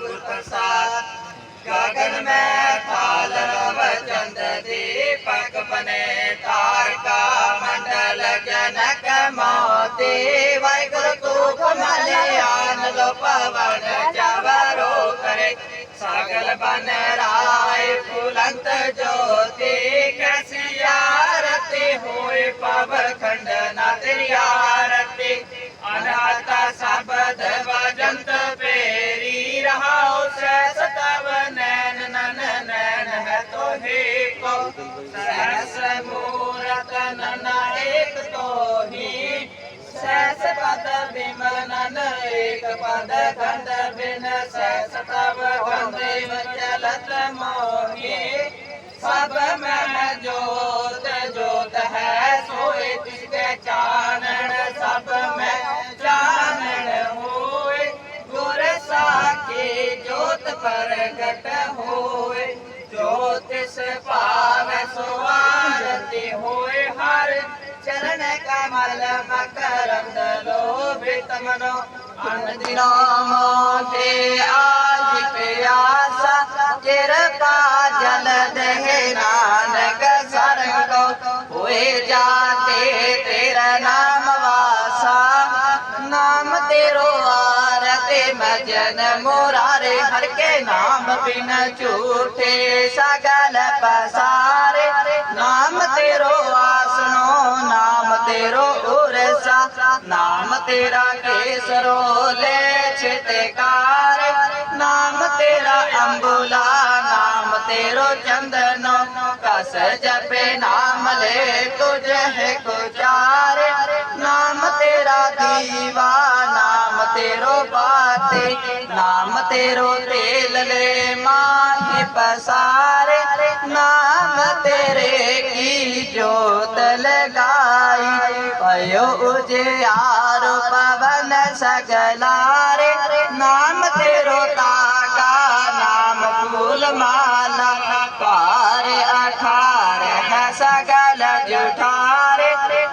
ਗੁਰ ਪ੍ਰਸਾਦ ਗਗਨ ਮੈਂ ਥਾਲ ਰਵ ਚੰਦ ਦੀਪਕ ਬਨੇ ਤਾਰਕਾ ਮੰਡਲ ਜਨਕ ਮੋਤੀ ਵਾਹਿਗੁਰੂ ਤੂੰ ਕਮਲੇ ਆਨ ਲੋ ਪਵਨ ਜਵਰੋ ਕਰੇ ਸਾਗਲ ਬਨ ਰਾਏ ਫੁਲੰਤ ਜੋਤੀ ਕਸਿਆ ਰਤੇ ਹੋਏ ਪਵ ਖੰਡ ਨਾ ਤੇਰੀ ਆਰਤੀ ਅਨਹਤਾ ਸਬਦ ਵਾ ਪਦ ਕੰਦ ਬਿਨ ਸੈ ਸਤਵ ਕੰਦੇ ਵਚਲਤ ਮੋਹੀ ਸਭ ਮਹਿ ਜੋਤ ਜੋਤ ਹੈ ਸੋਏ ਤਿਸ ਕੇ ਚਾਨਣ ਸਭ ਮੈਂ ਚਾਨਣ ਹੋਏ ਗੁਰ ਸਾਖੀ ਜੋਤ ਪ੍ਰਗਟ ਹੋਏ ਜੋ ਤਿਸ ਪਾਵੈ ਸੋ ਆਰਤੀ ਹੋਏ ਹਰ ਚਰਨ ਕਮਲ ਮਕਰੰਦ ਲੋਭਿਤ ਮਨੋ ਮੰਜਰਾਵਾਂ ਤੇ ਆਜ ਪਿਆਸਾ, ਕਿਰਪਾ ਜਲ ਦੇ ਨਾਨਕ ਸਰਗੋ ਹੋਏ ਜਾਤੇ ਤੇਰਾ ਨਾਮ ਵਾਸਾ, ਨਾਮ ਤੇਰੋ ਆਰਤੇ ਮਜਨ ਮੁਰਾਰੇ, ਹਰ ਕੇ ਨਾਮ ਬਿਨ ਝੂਠੇ ਸਗਲ ਪਸਾਰੇ। ਨਾਮ ਤੇਰੋ ਤੇਰਾ ਕੇਸਰੋ ਲੈ ਚਿਤਕਾਰ, ਨਾਮ ਤੇਰਾ ਅੰਬੁਲਾ, ਨਾਮ ਤੇਰੋ ਚੰਦਨੋ, ਕਸ ਜਪੇ ਨਾਮ ਲੈ ਤੁਝ ਹੈ ਗੁਜਾਰ ਨਾਮ ਤੇਰਾ ਦੀਵਾ, ਨਾਮ ਤੇਰੋ ਬਾਤੇ, ਨਾਮ ਤੇਰੋ ਤੇਲ ਲੈ ਮਾਹੀ ਪਸਾਰੇ, ਨਾਮ ਤੇਰੇ ਕੀ ਜੋਤ ਲਗਾਏ। उजियार पवन सगलारे नाम तेरो ताका नाम फूल माला पार अठार है सगल जुठारे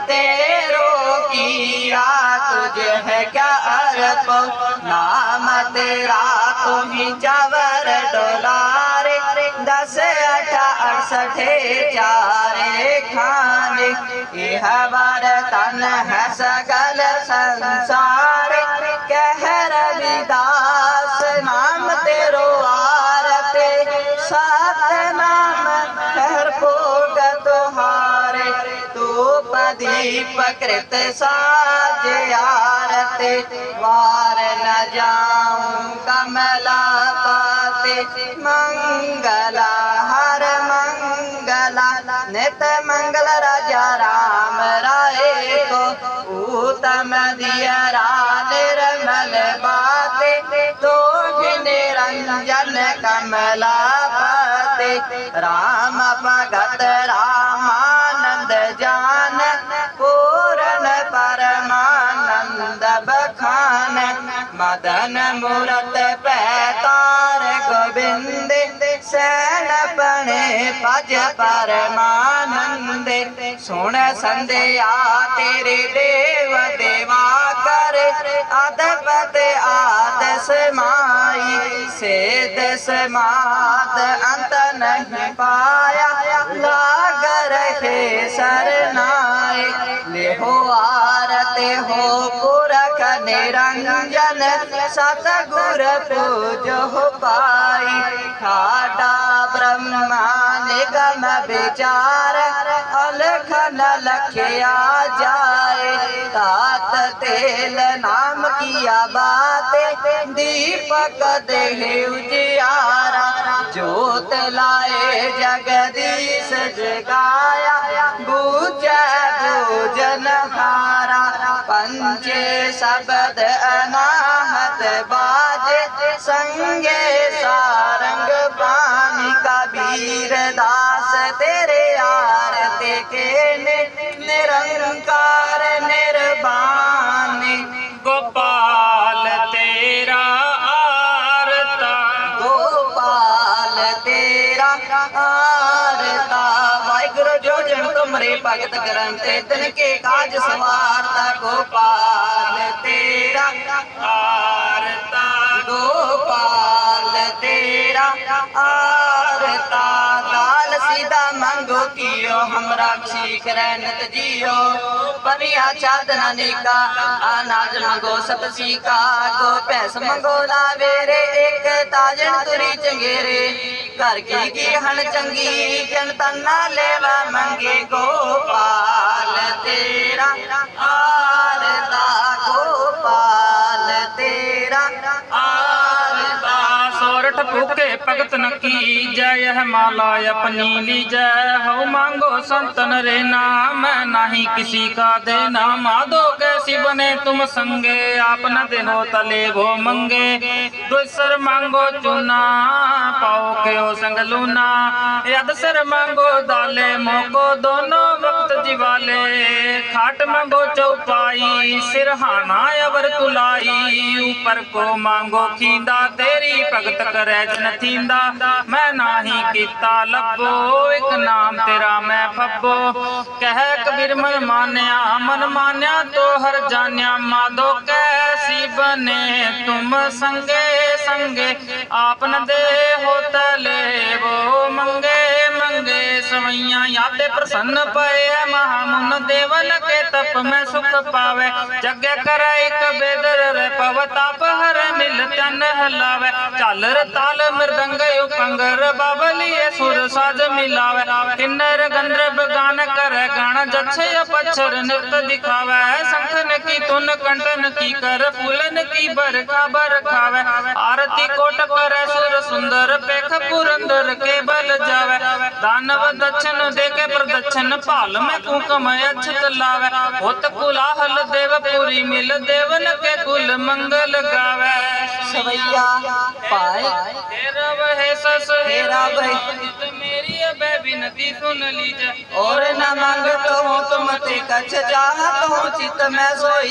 तेरो किया तुझे है क्या अर्प नाम तेरा तुम्ही चावर डोलारे दस अठ अड़सठ चारे खाने यह वर तन है सगल संसार कह रविदास नाम तेरो आरते सात नाम हर भोग तुहारे तू दीप कृत साज आरते वार न जाऊं कमला ਤੇ ਮੰਗਲਾ ਹਰ ਮੰਗਲਾ ਨਿਤ ਮੰਗਲ ਰਾਜਾ ਰਾਮ ਰਾਏ ਕੋ ਊਤਮ ਦਿਆ ਰਾ ਨਿਰਮਲ ਬਾਤੇ ਤੋਜ ਨਿਰੰਜਨ ਕਮਲਾ ਬਾਤੇ ਰਾਮ ਭਗਤ ਰਾਮਾਨੰਦ ਜਾਨ ਪੂਰਨ ਪਰਮਾਨੰਦ ਬਖਾਨ ਮਦਨ ਮੁਰਤ ਪਰਮਾਨੰਦੇ ਸੈਨ ਬਣੇ ਭਜ ਪਰਮਾਨੰਦੇ ਸੁਣ ਸੰਧਿਆ ਤੇਰੇ ਦੇਵ ਦੇਵਾ ਕਰ ਅਦਬਤ ਆਦਸ ਮਾਈ ਸੇਦ ਸਮਾਦ ਅੰਤ ਨਹੀਂ ਪਾਇਆ। ਲਾਗ ਰਹੇ ਸਰਨਾਏ, ਲਿਹੋ ਆਰਤੇ ਹੋ ਨਿਰੰਜਨ ਸਤ ਗੁਰ ਪੂਜੋ ਪਾਈ। ਖਾਡਾ ਬ੍ਰਹਮਾ ਨਿਗਮ ਵਿਚਾਰ, ਅਲਖ ਨ ਲਖਿਆ ਜਾਏ। ਤਾਤ ਤੇਲ ਨਾਮ ਕੀਆ ਬਾਤ, ਦੀਪਕ ਦੇਹ ਉਜਿਆਰਾ। ਜੋਤ ਲਾਏ ਜਗਦੀਸ਼ ਜਗਾਇਆ, ਬੂਝੈ ਭੋਜਨ ਹਾਰ। ਪੰਜੇ ਸ਼ਬਦ ਅਨਾਹਤ ਬਾਜੇ ਸੰਗੇ ਸਾਰੰਗ ਬਾਣੀ ਕਬੀਰ ਦਾਸ ਤੇਰੇ ਭਗਤ ਗ੍ਰੰਥ ਤਨ ਕੇ ਕਾਜ ਸਵਾਰਤਾ ਗੋਪਾਲ ਤੇਰਾ। ਆਰਤਾ ਗੋਪਾਲ ਤੇਰਾ। ਆਰਤਾ ਲਾਲ ਸਿਦਾ ਮੰਗੋ ਕੀਓ ਹਮਰਾ ਖੀਖ ਰਹਿਨਤ ਜੀਓ। ਪਨੀਆ ਚਾਦਨਾ ਨੀਕਾ, ਅਨਾਜ ਮੰਗੋ ਸਤ ਸੀਕਾ। ਕੋ ਪੈਸ ਮੰਗੋ ਨਾ ਵੇਰੇ, ਇੱਕ ਤਾਜਣ ਤੁਰੀ ਚੰਗੇਰੇ। ਘਰ ਕੀ ਕੀਹਣ ਚੰਗੀ? ਜਨ ਤਨਾ ਲੈਵਾ ਮੰਗੇ ਗੋਪਾਲ, ਤੇਰਾ ਆਰਦਾ ਗੋਪਾਲ, ਤੇਰਾ ਆਰਦਾ ਸੋਰਠ ਭੁਕੇ ਭਗਤ ਨਕੀ। माला अपनी लीजै हो मांगो संतन रे नाम नहीं किसी का देना माधो कैसी बने तुम संगे आप न देहो तले वो मंगे दुसर मांगो चुना पाओ के ओ संग लूना यद सर मांगो दाले मोको दोनों ਦਿਵਾਲੇ ਖਾਟ ਮੰਗੋ ਚੌਪਾਈ ਸਿਰਹਾਨਾ ਅਵਰ ਤੁਲਾਈ, ਉਪਰ ਕੋ ਮੰਗੋ ਖੀਂਦਾ, ਤੇਰੀ ਭਗਤ ਕਰੈ ਜਨ ਥੀਂਦਾ। ਮੈਂ ਨਾਹੀ ਕੀਤਾ ਲੱਭੋ, ਇੱਕ ਨਾਮ ਤੇਰਾ ਮੈਂ ਫੱਬੋ। ਕਹਿ ਕਬੀਰ ਮਨ ਮਾਨਿਆ ਮਨ ਮਾਨਿਆ ਤੋ ਹਰ ਜਾਣਿਆ, ਮਾਦੋ ਕੈਸੀ ਬਨੇ, ਤੁਮ ਸੰਗੇ ਸੰਗੇ ਆਪਨ ਦੇ ਹੋ ਤਲੇ, ਵੋ ਮੰਗੇ ਮੰਗੇ, ਸਵਈਆਂ ਯਾਦੇ ਪ੍ਰਸੰਨ ਪਏ। में सुख पावे। जग कर एक बेदर रे पव, ताप हर मिल तन हलावे। झालर ताल मृदंग उपंगर बाबलिए सुर साज मिलावे। किन्नर गंधर्व गान कर गण जच्छय पच्छर नृत्य दिखावे। शंखन की तुन कंठन की कर, फूलन की बरखा बरखावे आरती कोट कर, सुर ਸੁੰਦਰ ਪੇਖ ਪੁਰੰਦਰ ਕੇ ਬਲ ਜਾਵੇ। ਦਾਨਵ ਦਛਨ ਦੇ ਕੇ ਪ੍ਰਦਛਨ ਭਾਲ ਮੈਂ ਕੂ ਕਮੈ ਅਛਤ ਲਾਵੇ। ਹੁਤ ਕੁਲਾਹਲ ਦੇਵ ਪੂਰੀ ਮਿਲ ਦੇਵਨ ਕੇ ਕੁਲ ਮੰਗਲ ਗਾਵੇ। ਸਵਈਆ ਪਾਏ ਤੇਰਾ ਵਹਿ ਸਸ ਤੇਰਾ ਵਹਿ ਮੇਰੀ ਅਬੈ ਬਿਨਤੀ ਸੁਨ ਲੀਜੈ। ਔਰ ਨਾ ਮੰਗ ਤੋ ਤੁਮ ਤੇ ਕਛ ਜਾਹ ਤੋ ਚਿਤ ਮੈਂ ਸੋਈ।